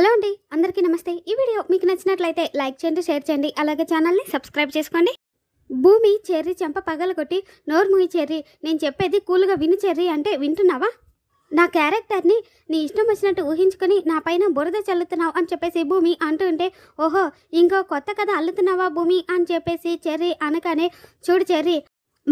Hello అండి అందరికీ నమస్తే. ఈ వీడియో మీకు నచ్చినట్లయితే లైక్ చేయండి షేర్ చేయండి అలాగే ఛానల్ని సబ్స్క్రైబ్ చేసుకోండి. భూమి చెర్రీ చెంప పగలగొట్టి నోరు మూయి చెర్రీ నేను చెప్పేది కూల్గా విని చెర్రీ అంటే వింటున్నావా? నా క్యారెక్టర్ని నీ ఇష్టం వచ్చినట్టు ఊహించుకొని నా పైన బురద చల్లుతున్నావు అని చెప్పేసి భూమి అంటూ ఉంటే ఓహో ఇంకో కొత్త కథ అల్లుతున్నావా భూమి అని చెప్పేసి చెర్రీ అనగానే చూడు చెర్రీ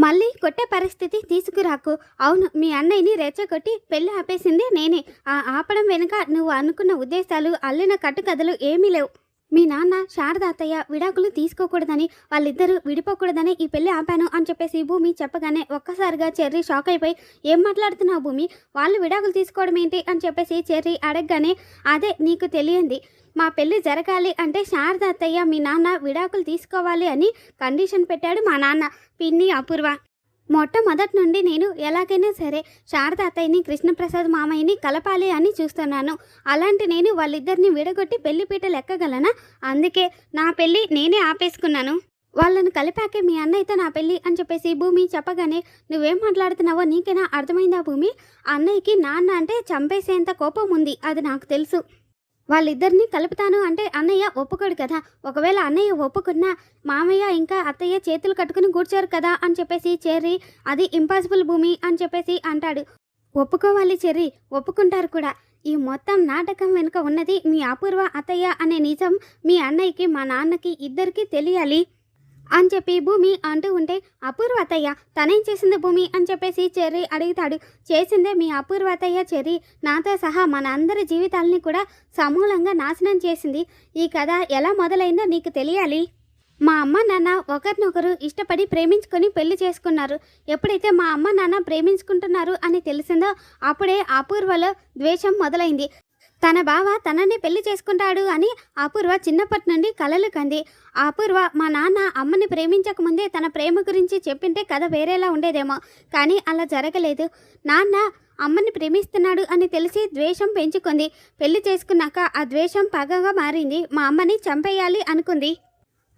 మళ్ళీ కొట్టే పరిస్థితి తీసుకురాకు. అవును మీ అన్నయ్యని రెచ్చగొట్టి పెళ్ళి ఆపేసింది నేనే. ఆ ఆపడం వెనుక నువ్వు అనుకున్న ఉద్దేశాలు అల్లిన కట్టుకథలు ఏమీ లేవు. మీ నాన్న శారదాతయ్య విడాకులు తీసుకోకూడదని వాళ్ళిద్దరూ విడిపోకూడదని ఈ పెళ్ళి ఆపాను అని చెప్పేసి భూమి చెప్పగానే ఒక్కసారిగా చెర్రీ షాక్ అయిపోయి ఏం మాట్లాడుతున్నావు భూమి? వాళ్ళు విడాకులు తీసుకోవడం ఏంటి? అని చెప్పేసి చెర్రీ అడగగానే అదే నీకు తెలియంది. మా పెళ్ళి జరగాలి అంటే శారదాతయ్య మీ నాన్న విడాకులు తీసుకోవాలి అని కండిషన్ పెట్టాడు మా నాన్న. పిన్ని అపూర్వ. మొట్టమొదటి నుండి నేను ఎలాగైనా సరే శారద అత్తయ్యని కృష్ణప్రసాద్ మామయ్యని కలపాలి అని చూస్తున్నాను. అలాంటి నేను వాళ్ళిద్దరిని విడగొట్టి పెళ్ళిపీట లెక్కగలనా? అందుకే నా పెళ్ళి నేనే ఆపేసుకున్నాను. వాళ్ళను కలిపాకే మీ అన్నయ్యతో నా పెళ్ళి అని చెప్పేసి భూమి చెప్పగానే నువ్వేం మాట్లాడుతున్నావో నీకైనా అర్థమైందా భూమి? అన్నయ్యకి నాన్న అంటే చంపేసేంత కోపం ఉంది అది నాకు తెలుసు. వాళ్ళిద్దరిని కలుపుతాను అంటే అన్నయ్య ఒప్పుకోడు కదా. ఒకవేళ అన్నయ్య ఒప్పుకున్నా మామయ్య ఇంకా అత్తయ్య చేతులు కట్టుకుని కూర్చోరు కదా అని చెప్పేసి చెర్రీ అది ఇంపాసిబుల్ భూమి అని చెప్పేసి అంటాడు. ఒప్పుకోవాలి చెర్రీ ఒప్పుకుంటారు కూడా. ఈ మొత్తం నాటకం వెనుక ఉన్నది మీ అపూర్వ అత్తయ్య అనే నిజం మీ అన్నయ్యకి మా నాన్నకి ఇద్దరికీ తెలియాలి. అని చెప్పి భూమి అంటూ ఉంటే అపూర్వతయ్య తనేం చేసింది భూమి? అని చెప్పేసి చెర్రీ అడుగుతాడు. చేసిందే మీ అపూర్వతయ్య చెర్రీ. నాతో సహా మన అందరి జీవితాలని కూడా సమూలంగా నాశనం చేసింది. ఈ కథ ఎలా మొదలైందో నీకు తెలియాలి? మా అమ్మ నాన్న ఒకరినొకరు ఇష్టపడి ప్రేమించుకొని పెళ్ళి చేసుకున్నారు. ఎప్పుడైతే మా అమ్మ నాన్న ప్రేమించుకుంటున్నారు అని తెలిసిందో అప్పుడే అపూర్వలో ద్వేషం మొదలైంది. తన బావ తనని పెళ్ళి చేసుకుంటాడు అని అపూర్వ చిన్నప్పటి నుండి కలలు కంది. అపూర్వ మా నాన్న అమ్మని ప్రేమించకముందే తన ప్రేమ గురించి చెప్పింటే కథ వేరేలా ఉండేదేమో కానీ అలా జరగలేదు. నాన్న అమ్మని ప్రేమిస్తున్నాడు అని తెలిసి ద్వేషం పెంచుకుంది. పెళ్ళి చేసుకున్నాక ఆ ద్వేషం పగగా మారింది. మా అమ్మని చంపేయాలి అనుకుంది.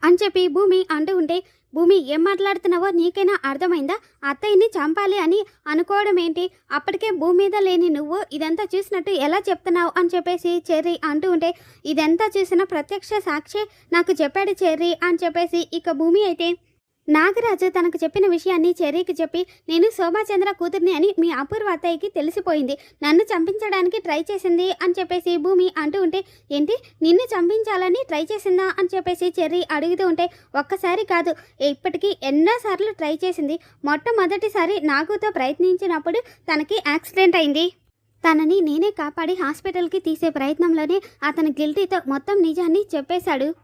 అని చెప్పి భూమి అంటూ ఉంటే భూమి ఏం మాట్లాడుతున్నావో నీకైనా అర్థమైందా? అత్తయ్యని చంపాలి అని అనుకోవడం ఏంటి? అప్పటికే భూమి మీద లేని నువ్వు ఇదంతా చూసినట్టు ఎలా చెప్తున్నావు? అని చెప్పేసి చెర్రీ అంటూ ఉంటే ఇదంతా చూసిన ప్రత్యక్ష సాక్షి నాకు చెప్పాడు చెర్రీ అని చెప్పేసి ఇక భూమి అయితే నాగరాజు తనకు చెప్పిన విషయాన్ని చెర్రీకి చెప్పి నేను శోభాచంద్ర కూతుర్ని అని మీ అపూర్వ అత్తయ్యకి తెలిసిపోయింది. నన్ను చంపించడానికి ట్రై చేసింది అని చెప్పేసి భూమి అంటూ ఉంటే ఏంటి? నిన్ను చంపించాలని ట్రై చేసిందా? అని చెప్పేసి చెర్రీ అడుగుతూ ఉంటే ఒక్కసారి కాదు. ఇప్పటికీ ఎన్నోసార్లు ట్రై చేసింది. మొట్టమొదటిసారి నాగుతో ప్రయత్నించినప్పుడు తనకి యాక్సిడెంట్ అయింది. తనని నేనే కాపాడి హాస్పిటల్కి తీసే ప్రయత్నంలోనే అతని గిల్టీతో మొత్తం నిజాన్ని చెప్పేశాడు.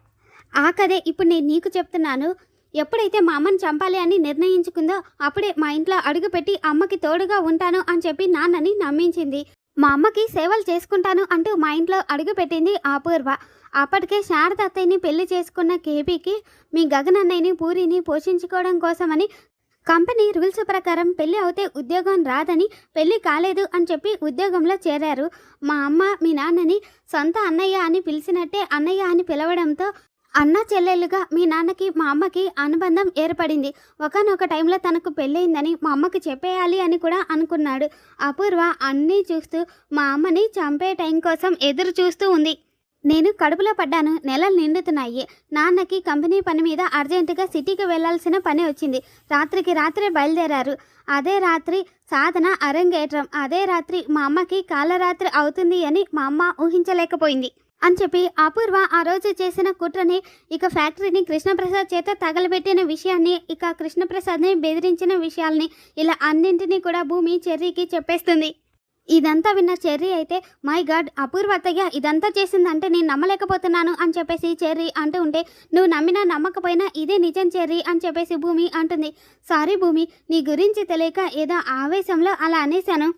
ఆ కదే ఇప్పుడు నేను నీకు చెప్తున్నాను. ఎప్పుడైతే మా అమ్మని చంపాలి అని నిర్ణయించుకుందో అప్పుడే మా ఇంట్లో అడుగుపెట్టి అమ్మకి తోడుగా ఉంటాను అని చెప్పి నాన్నని నమ్మించింది. మా అమ్మకి సేవలు చేసుకుంటాను అంటూ మా ఇంట్లో అడుగుపెట్టింది అపూర్వ. అప్పటికే శారద అత్తయ్యని పెళ్ళి చేసుకున్న కేపీకి మీ గగనన్నయ్యని పూరిని పోషించుకోవడం కోసమని కంపెనీ రూల్స్ ప్రకారం పెళ్ళి అవుతే ఉద్యోగం రాదని పెళ్ళి కాలేదు అని చెప్పి ఉద్యోగంలో చేరారు. మా అమ్మ మీ నాన్నని సొంత అన్నయ్య అని పిలిచినట్టే అన్నయ్య అని పిలవడంతో అన్న చెల్లెలుగా మీ నాన్నకి మా అమ్మకి అనుబంధం ఏర్పడింది. ఒకనొక టైంలో తనకు పెళ్ళయిందని మా అమ్మకి చెప్పేయాలి అని కూడా అనుకున్నాడు. అపూర్వ అన్నీ చూస్తూ మా అమ్మని చంపే టైం కోసం ఎదురు చూస్తూ ఉంది. నేను కడుపులో పడ్డాను. నెలలు నిండుతున్నాయి. నాన్నకి కంపెనీ పని మీద అర్జెంటుగా సిటీకి వెళ్ళాల్సిన పని వచ్చింది. రాత్రికి రాత్రే బయలుదేరారు. అదే రాత్రి సాధన అరంగేట్రం అదే రాత్రి మా అమ్మకి కాలరాత్రి అవుతుంది అని మా అమ్మ ఊహించలేకపోయింది. అని చెప్పి అపూర్వ ఆ రోజు చేసిన కుట్రని ఇక ఫ్యాక్టరీని కృష్ణప్రసాద్ చేత తగలబెట్టిన విషయాన్ని ఇక కృష్ణప్రసాద్ని బెదిరించిన విషయాల్ని ఇలా అన్నింటినీ కూడా భూమి చెర్రీకి చెప్పేస్తుంది. ఇదంతా విన్న చెర్రీ అయితే మై గాడ్ అపూర్వతయ్య ఇదంతా చేసిందంటే నేను నమ్మలేకపోతున్నాను అని చెప్పేసి చెర్రీ అంటూ ఉంటే నువ్వు నమ్మినా నమ్మకపోయినా ఇదే నిజం చెర్రీ అని చెప్పేసి భూమి అంటుంది. సారీ భూమి నీ గురించి తెలియక ఏదో ఆవేశంలో అలా అనేశాను.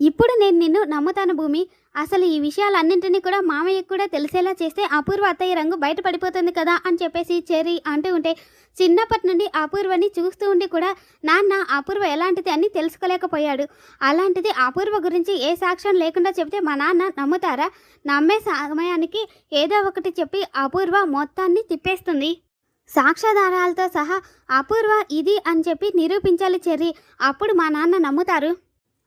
ఇప్పుడు నేను నిన్ను నమ్ముతాను భూమి. అసలు ఈ విషయాలన్నింటినీ కూడా మామయ్యకు కూడా తెలిసేలా చేస్తే అపూర్వ అత్తయ్య రంగు బయటపడిపోతుంది కదా అని చెప్పేసి చెర్రీ అంటూ ఉంటే చిన్నప్పటి నుండి అపూర్వని చూస్తూ ఉండి కూడా నాన్న అపూర్వ ఎలాంటిది అని తెలుసుకోలేకపోయాడు. అలాంటిది అపూర్వ గురించి ఏ సాక్ష్యం లేకుండా చెప్తే మా నాన్న నమ్ముతారా? నమ్మే సమయానికి ఏదో ఒకటి చెప్పి అపూర్వ మొత్తాన్ని తిప్పేస్తుంది. సాక్ష్యాధారాలతో సహా అపూర్వ ఇది అని చెప్పి నిరూపించాలి చెర్రీ. అప్పుడు మా నాన్న నమ్ముతారు.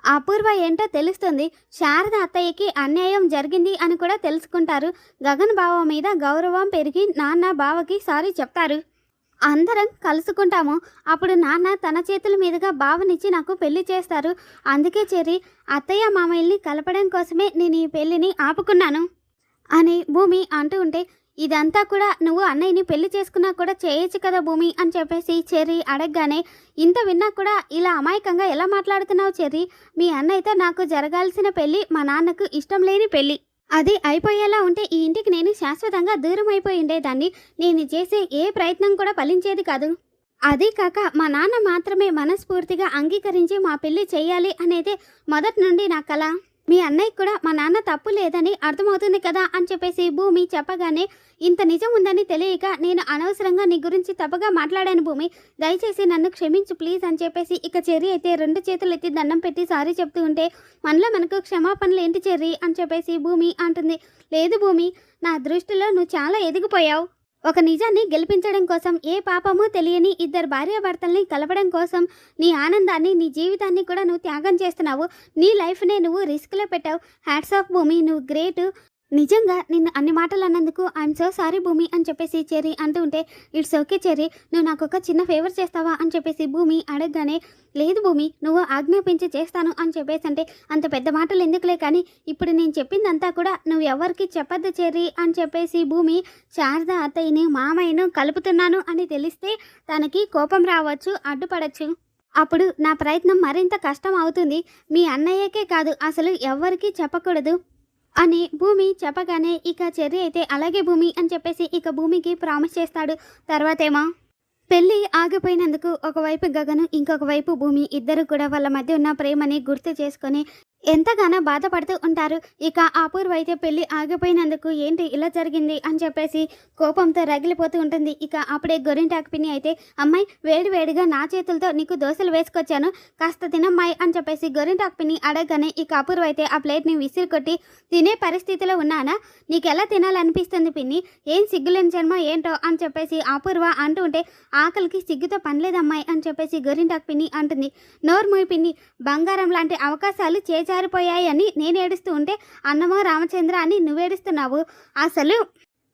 అపూర్వ ఏంటో తెలుస్తుంది. శారద అత్తయ్యకి అన్యాయం జరిగింది అని కూడా తెలుసుకుంటారు. గగన్ బావ మీద గౌరవం పెరిగి నాన్న బావకి సారీ చెప్తారు. అందరం కలుసుకుంటాము. అప్పుడు నాన్న తన చేతుల మీదుగా బావనిచ్చి నాకు పెళ్ళి చేస్తారు. అందుకే చెరి అత్తయ్య మామయ్యని కలపడం కోసమే నేను ఈ పెళ్ళిని ఆపుకున్నాను అని భూమి అంటూ ఉంటే ఇదంతా కూడా నువ్వు అన్నయ్యని పెళ్ళి చేసుకున్నా కూడా చేయొచ్చు కదా భూమి అని చెప్పేసి చెర్రీ అడగగానే ఇంత విన్నా కూడా ఇలా అమాయకంగా ఎలా మాట్లాడుతున్నావు చెర్రీ? మీ అన్నయ్యతో నాకు జరగాల్సిన పెళ్ళి మా నాన్నకు ఇష్టం లేని పెళ్ళి. అది అయిపోయేలా ఉంటే ఈ ఇంటికి నేను శాశ్వతంగా దూరం అయిపోయి ఉండేదాన్ని. నేను చేసే ఏ ప్రయత్నం కూడా ఫలించేది కాదు. అదే కాక మా నాన్న మాత్రమే మనస్ఫూర్తిగా అంగీకరించి మా పెళ్ళి చేయాలి అనేది మొదటి నుండి నా కళ మీ అన్నయ్య కూడా మా నాన్న తప్పు లేదని అర్థమవుతుంది కదా అని చెప్పేసి భూమి చెప్పగానే ఇంత నిజం ఉందని తెలియక నేను అనవసరంగా నీ గురించి తప్పగా మాట్లాడాను భూమి. దయచేసి నన్ను క్షమించు ప్లీజ్ అని చెప్పేసి ఇక చెర్రి అయితే రెండు చేతులు ఎత్తి దండం పెట్టి సారీ చెప్తూ ఉంటే మనలో మనకు క్షమాపణలు ఏంటి చెర్రి? అని చెప్పేసి భూమి అంటుంది. లేదు భూమి నా దృష్టిలో నువ్వు చాలా ఎదిగిపోయావు. ఒక నిజాన్ని గెలిపించడం కోసం ఏ పాపమూ తెలియని ఇద్దరు భార్యాభర్తల్ని కలపడం కోసం నీ ఆనందాన్ని నీ జీవితాన్ని కూడా నువ్వు త్యాగం చేస్తున్నావు. నీ లైఫ్నే నువ్వు రిస్క్లో పెట్టావు. హ్యాట్స్ ఆఫ్ భూమి నువ్వు గ్రేట్. నిజంగా నిన్ను అన్ని మాటలు అన్నందుకు ఐఎమ్ సో సారీ భూమి అని చెప్పేసి చెర్రీ అంటూ ఉంటే ఇట్స్ ఓకే చెరి నువ్వు నాకు ఒక చిన్న ఫేవర్ చేస్తావా? అని చెప్పేసి భూమి అడగగానే లేదు భూమి నువ్వు ఆజ్ఞాపించి చేస్తాను అని చెప్పేసి అంటే అంత పెద్ద మాటలు ఎందుకులే కానీ ఇప్పుడు నేను చెప్పిందంతా కూడా నువ్వు ఎవరికి చెప్పద్దు చెర్రీ అని చెప్పేసి భూమి శారద అత్తయ్యని మామయ్యను కలుపుతున్నాను అని తెలిస్తే తనకి కోపం రావచ్చు అడ్డుపడచ్చు. అప్పుడు నా ప్రయత్నం మరింత కష్టం అవుతుంది. మీ అన్నయ్యకే కాదు అసలు ఎవ్వరికీ చెప్పకూడదు. అని భూమి చెప్పగానే ఇక చెర్రి అయితే అలాగే భూమి అని చెప్పేసి ఇక భూమికి ప్రామిస్ చేస్తాడు. తర్వాతేమో పెళ్ళి ఆగిపోయినందుకు ఒకవైపు గగను ఇంకొక వైపు భూమి. ఇద్దరు కూడా వాళ్ళ మధ్య ఉన్న ప్రేమని గుర్తు చేసుకొని ఎంతగానో బాధపడుతూ ఉంటారు. ఇక అపూర్వ అయితే పెళ్ళి ఆగిపోయినందుకు ఏంటి ఇలా జరిగింది అని చెప్పేసి కోపంతో రగిలిపోతూ ఉంటుంది. ఇక అప్పుడే గొరింటాకు పిన్ని అయితే అమ్మాయి వేడి వేడిగా నా చేతులతో నీకు దోశలు వేసుకొచ్చాను. కాస్త తినమ్మాయి అని చెప్పేసి గొరింటాకు పిన్ని అడగగానే ఇక అపూర్వ అయితే ఆ ప్లేట్ని విసిరి కొట్టి తినే పరిస్థితిలో ఉన్నానా? నీకు ఎలా తినాలనిపిస్తుంది పిన్ని? ఏం సిగ్గులేని జన్మ ఏంటో? అని చెప్పేసి అపూర్వ అంటూ ఉంటే ఆకలికి సిగ్గుతో పనిలేదమ్మాయి అని చెప్పేసి గొరింటాకు పిన్ని అంటుంది. నోర్మూయి పిన్ని బంగారం లాంటి అవకాశాలు చేజారిపోయాయి. అని నేను ఏడుస్తూ ఉంటే అన్నమో రామచంద్ర అని నువ్వేడుస్తున్నావు అసలు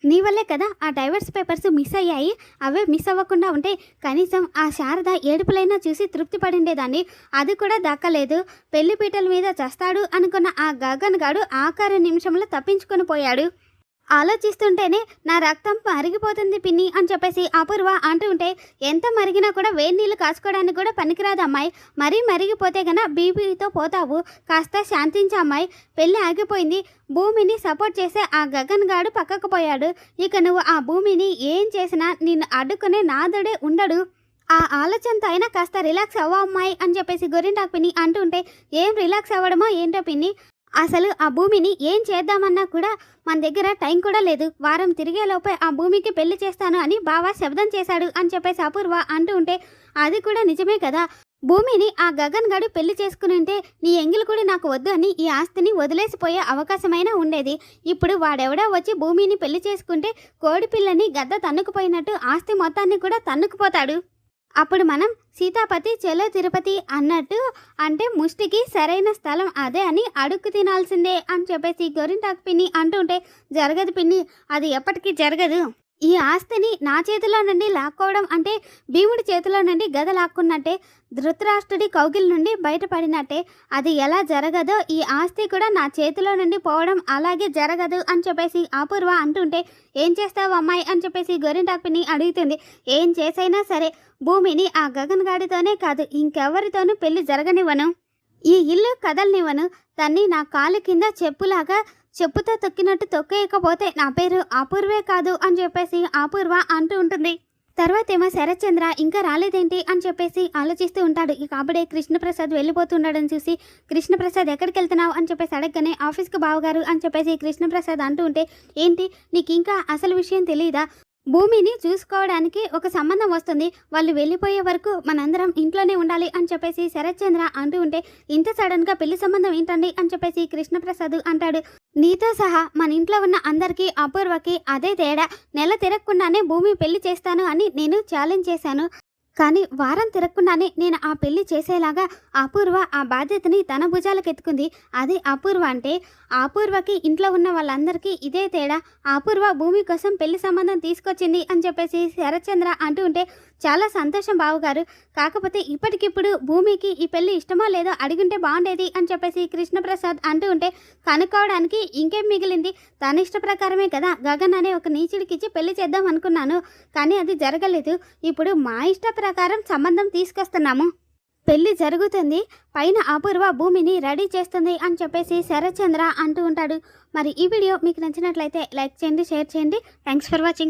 నీ వల్లే కదా ఆ డైవర్స్ పేపర్స్ మిస్ అయ్యాయి. అవే మిస్ అవ్వకుండా ఉంటే కనీసం ఆ శారద ఏడుపులైనా చూసి తృప్తి పడిండేదాన్ని. అది కూడా దక్కలేదు. పెళ్ళి పీటల మీద చస్తాడు అనుకున్న ఆ గగన్ గాడు ఆఖరి నిమిషంలో తప్పించుకొని పోయాడు. ఆలోచిస్తుంటేనే నా రక్తం మరిగిపోతుంది పిన్ని అని చెప్పేసి అపూర్వ అంటూ ఉంటే ఎంత మరిగినా కూడా వేడి నీళ్ళు కాచుకోవడానికి కూడా పనికిరాదు అమ్మాయి. మరీ మరిగిపోతే గన బీపీతో పోతావు. కాస్త శాంతించు అమ్మాయి. పెళ్ళి ఆగిపోయింది. భూమిని సపోర్ట్ చేసే ఆ గగన్ గాడు పక్కకు పోయాడు. ఇక నువ్వు ఆ భూమిని ఏం చేసినా నిన్ను అడ్డుకునే నాదుడే ఉండడు. ఆ ఆలోచనతో అయినా కాస్త రిలాక్స్ అవ్వ అమ్మాయి అని చెప్పేసి గొరింటాకు పిన్ని అంటుంటే ఏం రిలాక్స్ అవ్వడమో ఏంటో పిన్ని? అసలు ఆ భూమిని ఏం చేద్దామన్నా కూడా మన దగ్గర టైం కూడా లేదు. వారం తిరిగేలోపే ఆ భూమికి పెళ్ళి చేస్తాను అని బావ శబ్దం చేశాడు అని చెప్పేసి అపూర్వ అంటూ ఉంటే అది కూడా నిజమే కదా. భూమిని ఆ గగన్ గడు పెళ్ళి చేసుకుని ఉంటే నీ ఎంగిలి కూడా నాకు వద్దు అని ఈ ఆస్తిని వదిలేసిపోయే అవకాశమైనా ఉండేది. ఇప్పుడు వాడెవడో వచ్చి భూమిని పెళ్ళి చేసుకుంటే కోడి పిల్లని గద్ద తన్నుకుపోయినట్టు ఆస్తి మొత్తాన్ని కూడా తన్నుకుపోతాడు. అప్పుడు మనం సీతాపతి చెలో తిరుపతి అన్నట్టు అంటే ముష్టికి సరైన స్థలం అదే అని అడుక్కు తినాల్సిందే అని చెప్పేసి గొరింటాకు పిన్ని అంటుంటే జరగదు పిన్ని అది ఎప్పటికీ జరగదు. ఈ ఆస్తిని నా చేతిలో నుండి లాక్కోవడం అంటే భీముడి చేతిలో నుండి గద లాక్కున్నట్టే ధృతరాష్ట్రుడి కౌగిల్ నుండి బయటపడినట్టే అది ఎలా జరగదో ఈ ఆస్తి కూడా నా చేతిలో నుండి పోవడం అలాగే జరగదు అని చెప్పేసి అపూర్వ అంటుంటే ఏం చేస్తావు అమ్మాయి? అని చెప్పేసి గొరింటాపిని అడుగుతుంది. ఏం చేసైనా సరే భూమిని ఆ గగన్ గాడితోనే కాదు ఇంకెవరితోనూ పెళ్ళి జరగనివ్వను. ఈ ఇల్లు కదలనివ్వను. తన్ని నా కాలు కింద చెప్పులాగా చెప్పుతో తొక్కినట్టు తొక్కేయకపోతే నా పేరు అపూర్వే కాదు అని చెప్పేసి అపూర్వ అంటూ ఉంటుంది. తర్వాత ఏమో శరత్చంద్ర ఇంకా రాలేదేంటి? అని చెప్పేసి ఆలోచిస్తూ ఉంటాడు. ఇక అప్పుడే కృష్ణప్రసాద్ వెళ్ళిపోతున్నాడని చూసి కృష్ణప్రసాద్ ఎక్కడికి వెళ్తున్నావు అని చెప్పేసి అడగగానే ఆఫీస్కి బావగారు అని చెప్పేసి కృష్ణప్రసాద్ అంటూ ఉంటే ఏంటి? నీకు ఇంకా అసలు విషయం తెలియదా భూమిని చూసుకోవడానికి ఒక సంబంధం వస్తుంది. వాళ్ళు వెళ్ళిపోయే వరకు మనందరం ఇంట్లోనే ఉండాలి అని చెప్పేసి శరత్చంద్ర అంటూ ఉంటే ఇంత సడన్గా పెళ్ళి సంబంధం ఏంటండి అని చెప్పేసి కృష్ణప్రసాద్ అంటాడు. నీతో సహా మన ఇంట్లో ఉన్న అందరికీ అపూర్వకి అదే తేడా. నెల తిరగకుండానే భూమి పెళ్ళి చేస్తాను అని నేను ఛాలెంజ్ చేశాను. కానీ వారం తిరగకుండానే నేను ఆ పెళ్ళి చేసేలాగా అపూర్వ ఆ బాధ్యతని తన భుజాలకు ఎత్తుకుంది అది అపూర్వ అంటే అపూర్వకి ఇంట్లో ఉన్న వాళ్ళందరికీ ఇదే తేడా. అపూర్వ భూమి కోసం పెళ్ళి సంబంధం తీసుకొచ్చింది అని చెప్పేసి శరత్చంద్ర అంటూ ఉంటే చాలా సంతోషం బావగారు. కాకపోతే ఇప్పటికిప్పుడు భూమికి ఈ పెళ్ళి ఇష్టమో లేదో అడిగింటే బాగుండేది అని చెప్పేసి కృష్ణప్రసాద్ అంటూ ఉంటే కనుక్కోవడానికి ఇంకేం మిగిలింది? తన ఇష్ట ప్రకారమే కదా గగన్ అనే ఒక నీచుడికిచ్చి పెళ్ళి చేద్దాం అనుకున్నాను. కానీ అది జరగలేదు. ఇప్పుడు మా ఇష్ట ప్రకారం సంబంధం తీసుకొస్తున్నాము. పెళ్ళి జరుగుతుంది. పైన అపూర్వ భూమిని రెడీ చేస్తుంది అని చెప్పేసి శరత్చంద్ర అంటూ ఉంటాడు. మరి ఈ వీడియో మీకు నచ్చినట్లయితే లైక్ చేయండి షేర్ చేయండి. Thanks for watching.